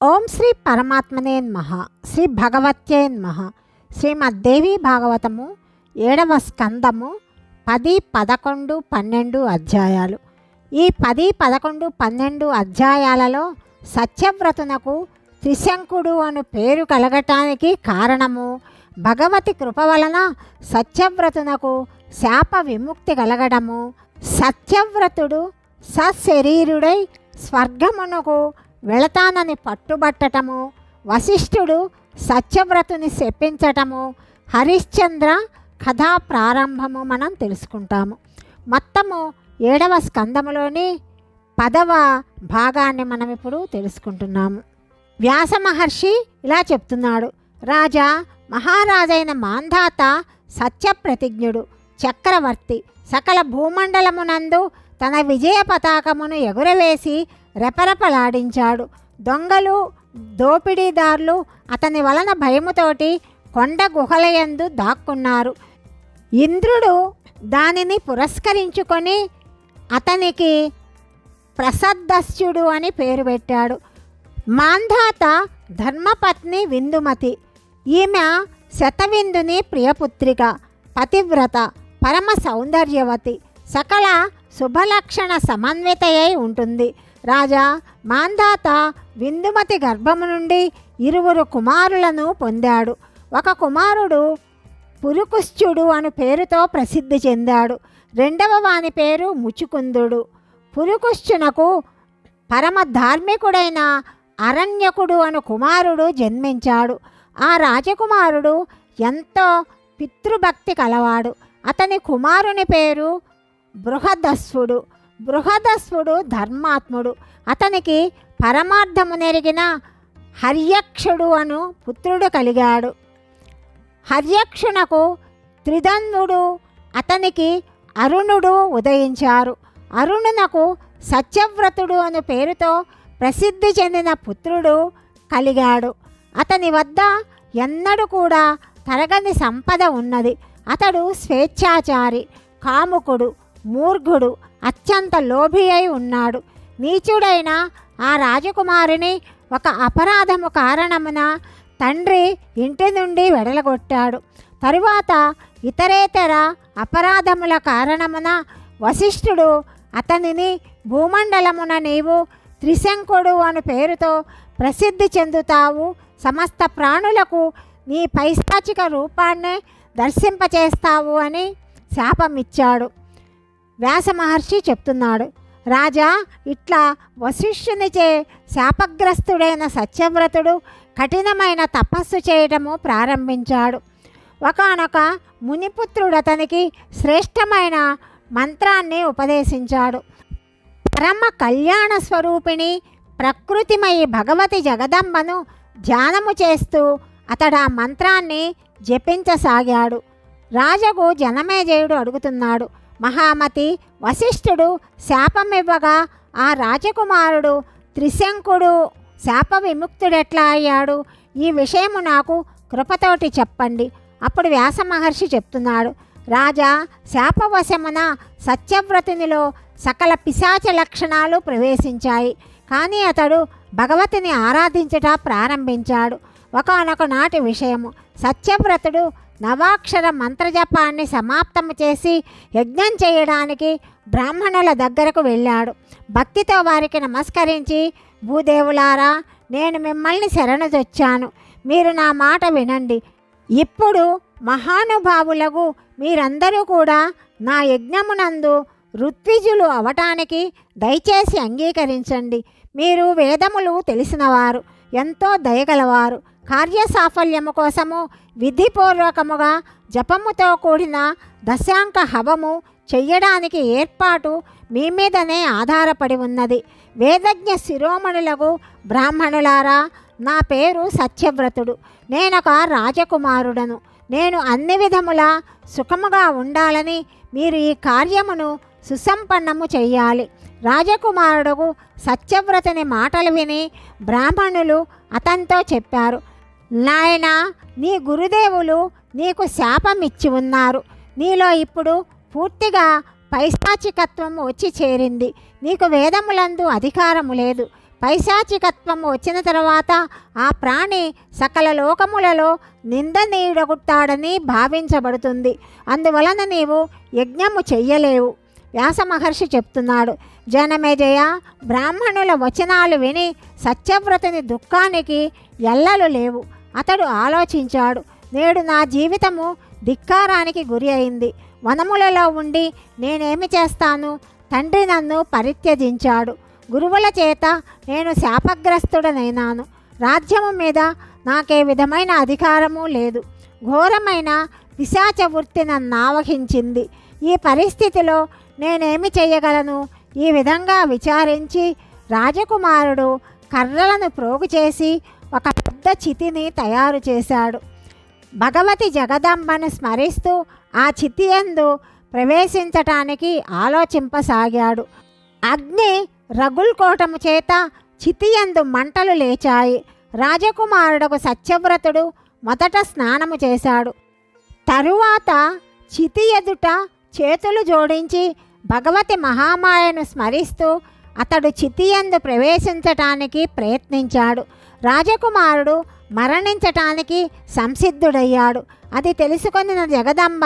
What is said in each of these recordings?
ఓం శ్రీ పరమాత్మనే నమః శ్రీ భగవత్యే నమః. శ్రీమద్దేవి భాగవతము ఏడవ స్కందము పది పదకొండు పన్నెండు అధ్యాయాలు. ఈ పది పదకొండు పన్నెండు అధ్యాయాలలో సత్యవ్రతునకు త్రిశంకుడు అను పేరు కలగటానికి కారణము భగవతి కృప వలన సత్యవ్రతునకు శాప విముక్తి కలగడము. సత్యవ్రతుడు సశరీరుడై స్వర్గమునకు వెళతానని పట్టుబట్టటము వశిష్ఠుడు సత్యవ్రతుని శప్పించటము హరిశ్చంద్ర కథా ప్రారంభము మనం తెలుసుకుంటాము. మొత్తము ఏడవ స్కందములోని పదవ భాగాన్ని మనం ఇప్పుడు తెలుసుకుంటున్నాము. వ్యాస మహర్షి ఇలా చెప్తున్నాడు. రాజా మహారాజైన మాంధాత సత్యప్రతిజ్ఞుడు చక్రవర్తి సకల భూమండలమునందు తన విజయ పతాకమును ఎగురవేసి రెపరెపలాడించాడు. దొంగలు దోపిడీదారులు అతని వలన భయముతోటి కొండ గుహలయందు దాక్కున్నారు. ఇంద్రుడు దానిని పురస్కరించుకొని అతనికి ప్రసద్దస్యుడు అని పేరు పెట్టాడు. మాంధాత ధర్మపత్ని విందుమతి. ఈమె శతవిందుని ప్రియపుత్రిక పతివ్రత పరమ సౌందర్యవతి. సకల శుభలక్షణ సమన్వితయై ఉంటుంది. రాజా మాంధాత విందుమతి గర్భము నుండి ఇరువురు కుమారులను పొందాడు. ఒక కుమారుడు పురుకుశ్చుడు అను పేరుతో ప్రసిద్ధి చెందాడు. రెండవ వాని పేరు ముచుకుందుడు. పురుకుశ్చునకు పరమ ధార్మికుడైన అరణ్యకుడు అను కుమారుడు జన్మించాడు. ఆ రాజకుమారుడు ఎంతో పితృభక్తి కలవాడు. అతని కుమారుని పేరు బృహదస్వుడు బృహదస్వుడు ధర్మాత్ముడు. అతనికి పరమార్థము నెరిగిన హర్యక్షుడు అను పుత్రుడు కలిగాడు. హర్యక్షునకు త్రిధన్నుడు అతనికి అరుణుడు ఉదయించారు. అరుణునకు సత్యవ్రతుడు అను పేరుతో ప్రసిద్ధి చెందిన పుత్రుడు కలిగాడు. అతని వద్ద ఎన్నడూ కూడా తరగని సంపద ఉన్నది. అతడు స్వేచ్ఛాచారి కాముకుడు మూర్ఘుడు అత్యంత లోభి అయి ఉన్నాడు. నీచుడైన ఆ రాజకుమారిని ఒక అపరాధము కారణమున తండ్రి ఇంటి నుండి వెడలగొట్టాడు. తరువాత ఇతరేతర అపరాధముల కారణమున వశిష్ఠుడు అతనిని భూమండలమున నీవు త్రిశంకుడు అను పేరుతో ప్రసిద్ధి చెందుతావు. సమస్త ప్రాణులకు నీ పైశాచిక రూపాన్నే దర్శింపచేస్తావు అని శాపమిచ్చాడు. వ్యాస మహర్షి చెప్తున్నాడు. రాజా ఇట్లా వశిష్ఠునిచే శాపగ్రస్తుడైన సత్యవ్రతుడు కఠినమైన తపస్సు చేయటము ప్రారంభించాడు. ఒకనొక మునిపుత్రుడు అతనికి శ్రేష్టమైన మంత్రాన్ని ఉపదేశించాడు. పరమ కళ్యాణ స్వరూపిణి ప్రకృతిమయి భగవతి జగదంబను ధ్యానము చేస్తూ అతడు ఆ మంత్రాన్ని జపించసాగాడు. రాజగు జనమేజయుడు అడుగుతున్నాడు. మహామతి వశిష్ఠుడు శాపమివ్వగా ఆ రాజకుమారుడు త్రిశంకుడు శాప విముక్తుడెట్లా అయ్యాడు? ఈ విషయము నాకు కృపతోటి చెప్పండి. అప్పుడు వ్యాస మహర్షి చెప్తున్నాడు. రాజా శాపవశమున సత్యవ్రతునిలో సకల పిశాచ లక్షణాలు ప్రవేశించాయి. కానీ అతడు భగవతిని ఆరాధించట ప్రారంభించాడు. ఒకనొక నాటి విషయము. సత్యవ్రతుడు నవాక్షర మంత్రజపాన్ని సమాప్తము చేసి యజ్ఞం చేయడానికి బ్రాహ్మణుల దగ్గరకు వెళ్ళాడు. భక్తితో వారికి నమస్కరించి భూదేవులారా నేను మిమ్మల్ని శరణుదొచ్చాను మీరు నా మాట వినండి. ఇప్పుడు మహానుభావులకు మీరందరూ కూడా నా యజ్ఞమునందు ఋత్విజులు అవటానికి దయచేసి అంగీకరించండి. మీరు వేదములు తెలిసినవారు ఎంతో దయగలవారు. కార్యసాఫల్యము కోసము విధిపూర్వకముగా జపముతో కూడిన దశాంక హవము చెయ్యడానికి ఏర్పాటు మీ మీదనే ఆధారపడి ఉన్నది. వేదజ్ఞ శిరోమణులకు బ్రాహ్మణులారా నా పేరు సత్యవ్రతుడు. నేనొక రాజకుమారుడను. నేను అన్ని విధములా సుఖముగా ఉండాలని మీరు ఈ కార్యమును సుసంపన్నము చేయాలి రాజకుమారుడు సత్యవ్రతుని మాటలు విని బ్రాహ్మణులు అతనితో చెప్పారు. నాయన నీ గురుదేవులు నీకు శాపం ఇచ్చి ఉన్నారు. నీలో ఇప్పుడు పూర్తిగా పైశాచికత్వం వచ్చి చేరింది. నీకు వేదములందు అధికారము లేదు. పైశాచికత్వం వచ్చిన తర్వాత ఆ ప్రాణి సకల లోకములలో నిందనీయుడగుట్టాడని భావించబడుతుంది. అందువలన నీవు యజ్ఞము చెయ్యలేవు. వ్యాస మహర్షి చెప్తున్నాడు జనమేజయ బ్రాహ్మణుల వచనాలు విని సత్యవ్రతుని దుఃఖానికి ఎల్లలు లేవు. అతడు ఆలోచించాడు. నేడు నా జీవితము ధిక్కారానికి గురి అయింది. వనములలో ఉండి నేనేమి చేస్తాను? తండ్రి నన్ను పరిత్యజించాడు. గురువుల చేత నేను శాపగ్రస్తుడనైనాను. రాజ్యము మీద నాకే విధమైన అధికారము లేదు. ఘోరమైన పిశాచ వృత్తి నన్ను ఆవహించింది. ఈ పరిస్థితిలో నేనేమి చేయగలను? ఈ విధంగా విచారించి రాజకుమారుడు కర్రలను ప్రోగు చేసి ఒక పెద్ద చితిని తయారు చేశాడు. భగవతి జగదంబను స్మరిస్తూ ఆ చితి ఎందు ప్రవేశించటానికి ఆలోచింపసాగాడు. అగ్ని రగుల్కోటము చేత చితియందు మంటలు లేచాయి. రాజకుమారుడకు సత్యవ్రతుడు మొదట స్నానము చేశాడు. తరువాత చితి ఎదుట చేతులు జోడించి భగవతి మహామాయను స్మరిస్తూ అతడు చితియందు ప్రవేశించటానికి ప్రయత్నించాడు. రాజకుమారుడు మరణించటానికి సంసిద్ధుడయ్యాడు. అది తెలుసుకొనిన జగదంబ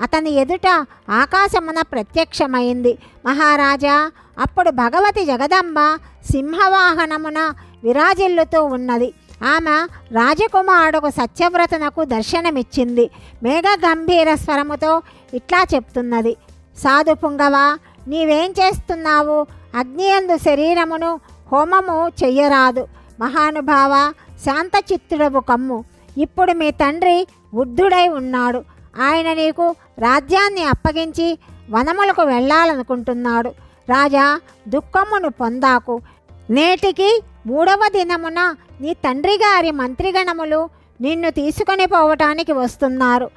అతని ఎదుట ఆకాశమున ప్రత్యక్షమైంది. మహారాజా అప్పుడు భగవతి జగదంబ సింహవాహనమున విరాజిల్లుతూ ఉన్నది. ఆమె రాజకుమారుడుకు సత్యవ్రతనకు దర్శనమిచ్చింది. మేఘ గంభీర స్వరముతో ఇట్లా చెప్తున్నది. సాధు పుంగవా నీవేం చేస్తున్నావు? అగ్నియందు శరీరమును హోమము చెయ్యరాదు. మహానుభావ శాంతచిత్తుడవు కమ్ము. ఇప్పుడు మీ తండ్రి వృద్ధుడై ఉన్నాడు. ఆయన నీకు రాజ్యాన్ని అప్పగించి వనములకు వెళ్ళాలనుకుంటున్నాడు. రాజా దుఃఖమును పొందాకు. నేటికి మూడవ దినమున నీ తండ్రి గారి మంత్రిగణములు నిన్ను తీసుకొని పోవటానికి వస్తున్నారు.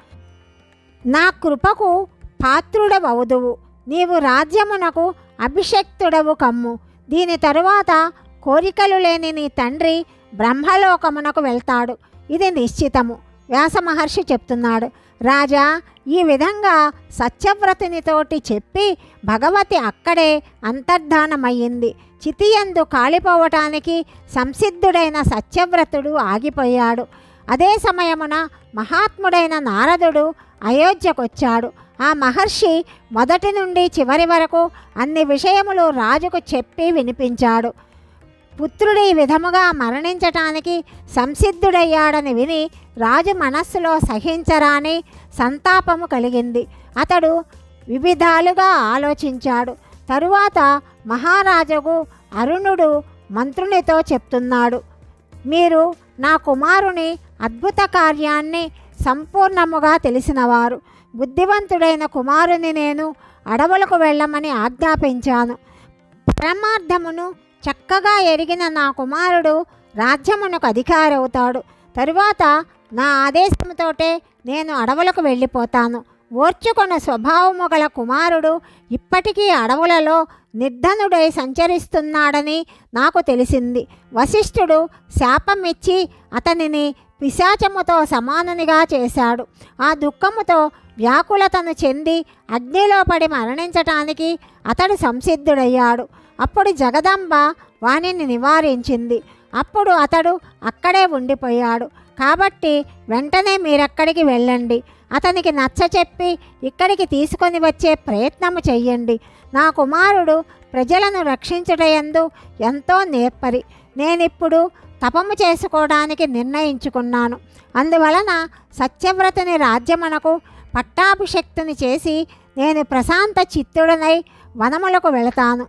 నా కృపకు పాత్రుడవవుదువు. నీవు రాజ్యమునకు అభిషక్తుడవు కమ్ము. దీని తరువాత కోరికలు లేని నీ తండ్రి బ్రహ్మలోకమునకు వెళ్తాడు. ఇది నిశ్చితము. వ్యాస మహర్షి చెప్తున్నాడు. రాజా ఈ విధంగా సత్యవ్రతునితోటి చెప్పి భగవతి అక్కడే అంతర్ధానమయ్యింది. చితియందు కాలిపోవటానికి సంసిద్ధుడైన సత్యవ్రతుడు ఆగిపోయాడు. అదే సమయమున మహాత్ముడైన నారదుడు అయోధ్యకొచ్చాడు. ఆ మహర్షి మొదటి నుండి చివరి వరకు అన్ని విషయములు రాజుకు చెప్పి వినిపించాడు. పుత్రుడు ఈ విధముగా మరణించటానికి సంసిద్ధుడయ్యాడని విని రాజు మనస్సులో సహించరాని సంతాపము కలిగింది. అతడు వివిధాలుగా ఆలోచించాడు. తరువాత మహారాజుకు అరుణుడు మంత్రునితో చెప్తున్నాడు. మీరు నా కుమారుని అద్భుత కార్యాన్ని సంపూర్ణముగా తెలిసినవారు. బుద్ధివంతుడైన కుమారుని నేను అడవులకు వెళ్ళమని ఆజ్ఞాపించాను. పరమార్థమును చక్కగా ఎరిగిన నా కుమారుడు రాజ్యమునకు అధికారవుతాడు. తరువాత నా ఆదేశముతోటే నేను అడవులకు వెళ్ళిపోతాను. ఓర్చుకున్న స్వభావము గల కుమారుడు ఇప్పటికీ అడవులలో నిర్ధనుడై సంచరిస్తున్నాడని నాకు తెలిసింది. వశిష్ఠుడు శాపమిచ్చి అతనిని పిశాచముతో సమానునిగా చేశాడు. ఆ దుఃఖముతో వ్యాకులతను చెంది అగ్నిలో పడి మరణించటానికి అతడు సంసిద్ధుడయ్యాడు. అప్పుడు జగదంబ వానిని నివారించింది. అప్పుడు అతడు అక్కడే ఉండిపోయాడు. కాబట్టి వెంటనే మీరక్కడికి వెళ్ళండి. అతనికి నచ్చ చెప్పి ఇక్కడికి తీసుకొని వచ్చే ప్రయత్నము చెయ్యండి. నా కుమారుడు ప్రజలను రక్షించుటయందు ఎంతో నేర్పరి. నేనిప్పుడు తపము చేసుకోవడానికి నిర్ణయించుకున్నాను. అందువలన సత్యవ్రతని రాజ్యమునకు పట్టాభిషక్తుని చేసి నేను ప్రశాంత చిత్తుడనై వనములకు వెళతాను.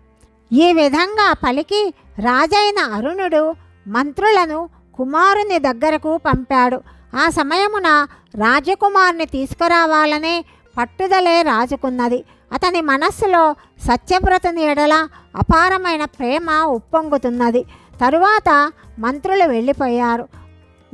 ఈ విధంగా పలికి రాజైన అరుణుడు మంత్రులను కుమారుని దగ్గరకు పంపాడు. ఆ సమయమున రాజకుమారుని తీసుకురావాలనే పట్టుదలే రాజుకున్నది. అతని మనస్సులో సత్యవ్రతుని ఎడల అపారమైన ప్రేమ ఉప్పొంగుతున్నది. తరువాత మంత్రులు వెళ్ళిపోయారు.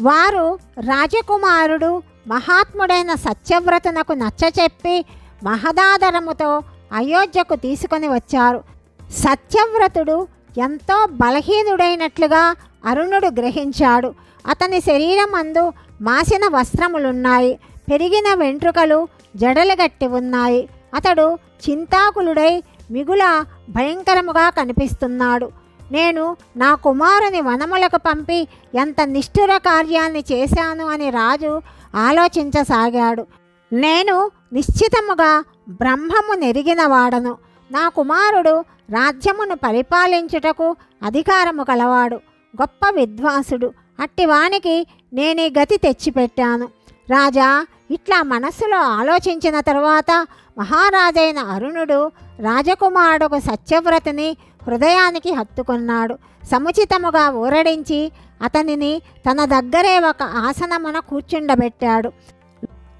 వారు రాజకుమారుడు మహాత్ముడైన సత్యవ్రతునకు నచ్చచెప్పి మహదాదరముతో అయోధ్యకు తీసుకొని వచ్చారు. సత్యవ్రతుడు ఎంతో బలహీనుడైనట్లుగా అరుణుడు గ్రహించాడు. అతని శరీరం అందు మాసిన వస్త్రములున్నాయి. పెరిగిన వెంట్రుకలు జడలుగట్టి ఉన్నాయి. అతడు చింతాకులుడై మిగుల భయంకరముగా కనిపిస్తున్నాడు. నేను నా కుమారుని వనములకు పంపి ఎంత నిష్ఠుర కార్యాన్ని చేశాను అని రాజు ఆలోచించసాగాడు. నేను నిశ్చితముగా బ్రహ్మము నెరిగిన వాడను. నా కుమారుడు రాజ్యమును పరిపాలించుటకు అధికారము కలవాడు. గొప్ప విద్వాంసుడు. అట్టివానికి నేనే గతి తెచ్చిపెట్టాను. రాజా ఇట్లా మనస్సులో ఆలోచించిన తరువాత మహారాజైన అరుణుడు రాజకుమారుడుకు సత్యవ్రతిని హృదయానికి హత్తుకున్నాడు. సముచితముగా ఊరడించి అతనిని తన దగ్గరే ఒక ఆసనమున కూర్చుండబెట్టాడు.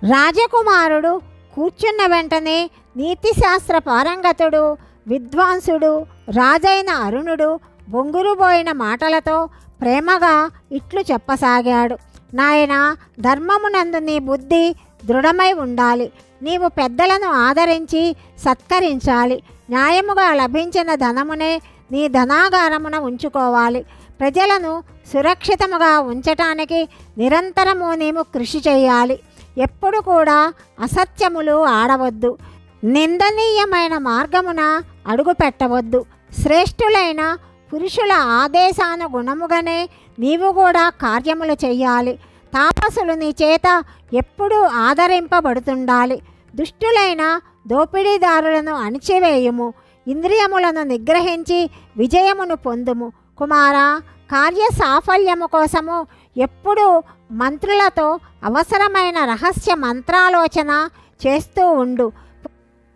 రాజకుమారుడు కూర్చున్న వెంటనే నీతిశాస్త్ర పారంగతుడు విద్వాంసుడు రాజైన అరుణుడు బొంగురుబోయిన మాటలతో ప్రేమగా ఇట్లు చెప్పసాగాడు. నాయన ధర్మమునందు నీ బుద్ధి దృఢమై ఉండాలి. నీవు పెద్దలను ఆదరించి సత్కరించాలి. న్యాయముగా లభించిన ధనమునే నీ ధనాగారమున ఉంచుకోవాలి. ప్రజలను సురక్షితముగా ఉంచటానికి నిరంతరము నీవు కృషి చేయాలి. ఎప్పుడు కూడా అసత్యములు ఆడవద్దు. నిందనీయమైన మార్గమున అడుగు పెట్టవద్దు శ్రేష్ఠులైన పురుషుల ఆదేశానుగుణముగానే నీవు కూడా కార్యములు చేయాలి. తాపసులు నీ చేత ఎప్పుడూ ఆదరింపబడుతుండాలి. దుష్టులైన దోపిడీదారులను అణిచివేయుము ఇంద్రియములను నిగ్రహించి విజయమును పొందుము. కుమార కార్య సాఫల్యము కోసము ఎప్పుడూ మంత్రులతో అవసరమైన రహస్య మంత్రాలోచన చేస్తూ ఉండు.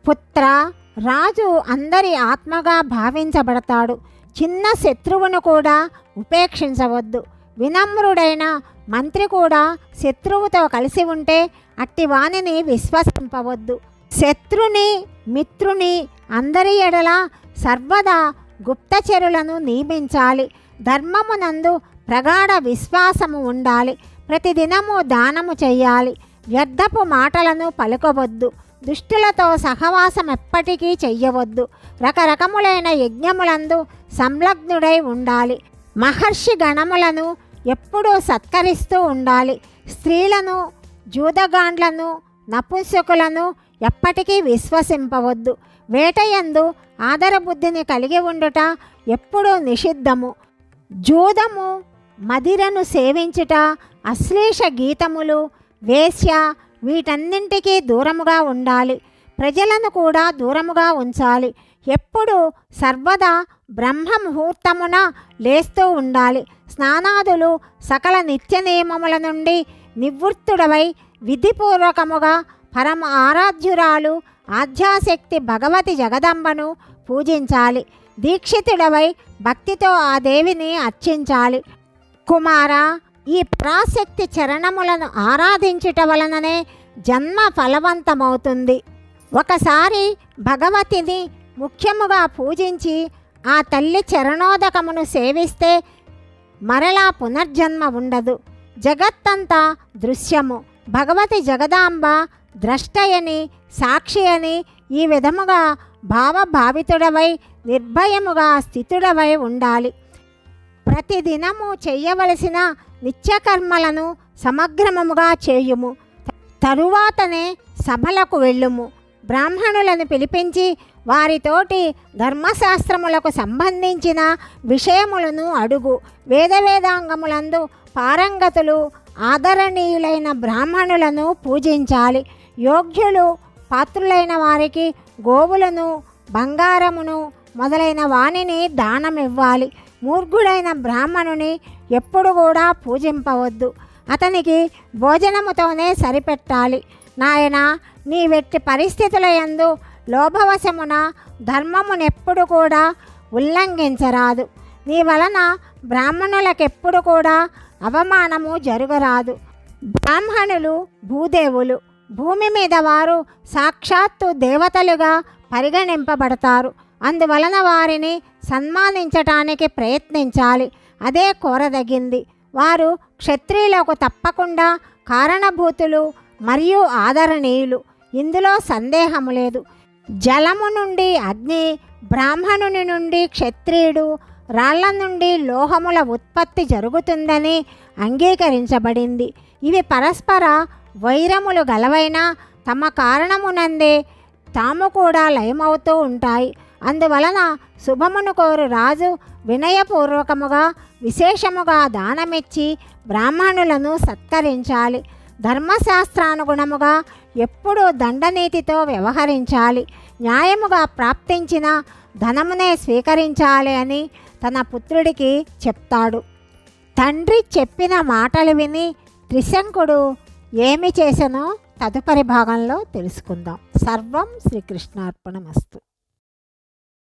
పుత్ర రాజు అందరి ఆత్మగా భావించబడతాడు. చిన్న శత్రువును కూడా ఉపేక్షించవద్దు. వినమ్రుడైన మంత్రి కూడా శత్రువుతో కలిసి ఉంటే అట్టి వాణిని విశ్వసింపవద్దు. శత్రుని మిత్రుని అందరి ఎడల సర్వదా గుప్తచరులను నియమించాలి. ధర్మమునందు ప్రగాఢ విశ్వాసము ఉండాలి. ప్రతిదినము దానము చేయాలి. వ్యర్థపు మాటలను పలుకవద్దు. దుష్టులతో సహవాసం ఎప్పటికీ చెయ్యవద్దు. రకరకములైన యజ్ఞములందు సంలగ్నుడై ఉండాలి. మహర్షి గణములను ఎప్పుడూ సత్కరిస్తూ ఉండాలి. స్త్రీలను జూదగాండ్లను నపుంసకులను ఎప్పటికీ విశ్వసింపవద్దు. వేటయందు ఆదరబుద్ధిని కలిగి ఉండుట ఎప్పుడూ నిషిద్ధము. జూదము మదిరను సేవించుట అశ్లేష గీతములు వేశ్య వీటన్నింటికీ దూరముగా ఉండాలి. ప్రజలను కూడా దూరముగా ఉంచాలి. ఎప్పుడు సర్వదా బ్రహ్మ ముహూర్తమున లేస్తూ ఉండాలి. స్నానాదులు సకల నిత్య నియమముల నుండి నివృత్తుడవై విధిపూర్వకముగా పరమ ఆరాధ్యురాలు ఆధ్యాశక్తి భగవతి జగదంబను పూజించాలి. దీక్షితుడవై భక్తితో ఆ దేవిని అర్చించాలి. కుమార ఈ ప్రాశక్తి చరణములను ఆరాధించుట వలననే జన్మ ఫలవంతమవుతుంది. ఒకసారి భగవతిని ముఖ్యముగా పూజించి ఆ తల్లి చరణోదకమును సేవిస్తే మరలా పునర్జన్మ ఉండదు. జగత్తంతా దృశ్యము. భగవతి జగదాంబ ద్రష్టయని సాక్షి అని ఈ విధముగా భావభావితుడవై నిర్భయముగా స్థితుడవై ఉండాలి. ప్రతిదినము చేయవలసిన నిత్యకర్మలను సమగ్రమముగా చేయుము. తరువాతనే సభలకు వెళ్ళుము. బ్రాహ్మణులను పిలిపించి వారితోటి ధర్మశాస్త్రములకు సంబంధించిన విషయములను అడుగు. వేదవేదాంగములందు పారంగతులు ఆదరణీయులైన బ్రాహ్మణులను పూజించాలి. యోగ్యులు పాత్రులైన వారికి గోవులను బంగారమును మొదలైన వాణిని దానమివ్వాలి. మూర్ఖుడైన బ్రాహ్మణుని ఎప్పుడు కూడా పూజింపవద్దు. అతనికి భోజనముతోనే సరిపెట్టాలి. నాయన నీ వెట్టి పరిస్థితుల యందు లోభవశమున ధర్మమునెప్పుడు కూడా ఉల్లంఘించరాదు. నీ వలన బ్రాహ్మణులకెప్పుడు కూడా అవమానము జరగరాదు. బ్రాహ్మణులు భూదేవులు భూమి మీద వారు సాక్షాత్తు దేవతలుగా పరిగణింపబడతారు. అందువలన వారిని సన్మానించటానికి ప్రయత్నించాలి. అదే కోరదగింది. వారు క్షత్రియులకు తప్పకుండా కారణభూతులు మరియు ఆదరణీయులు. ఇందులో సందేహము లేదు. జలము నుండి అగ్ని బ్రాహ్మణుని నుండి క్షత్రియుడు రాళ్ళ నుండి లోహముల ఉత్పత్తి జరుగుతుందని అంగీకరించబడింది. ఇవి పరస్పర వైరములు గలవైన తమ కారణమునందే తాము కూడా లయమవుతూ ఉంటాయి. అందువలన శుభమును కోరు రాజు వినయపూర్వకముగా విశేషముగా దానమిచ్చి బ్రాహ్మణులను సత్కరించాలి. ధర్మశాస్త్రానుగుణముగా ఎప్పుడూ దండనీతితో వ్యవహరించాలి. న్యాయముగా ప్రాప్తించిన ధనమునే స్వీకరించాలి అని తన పుత్రుడికి చెప్తాడు. తండ్రి చెప్పిన మాటలు విని త్రిశంకుడు ఏమి చేశానో తదుపరి భాగంలో తెలుసుకుందాం. సర్వం శ్రీకృష్ణార్పణమస్తు.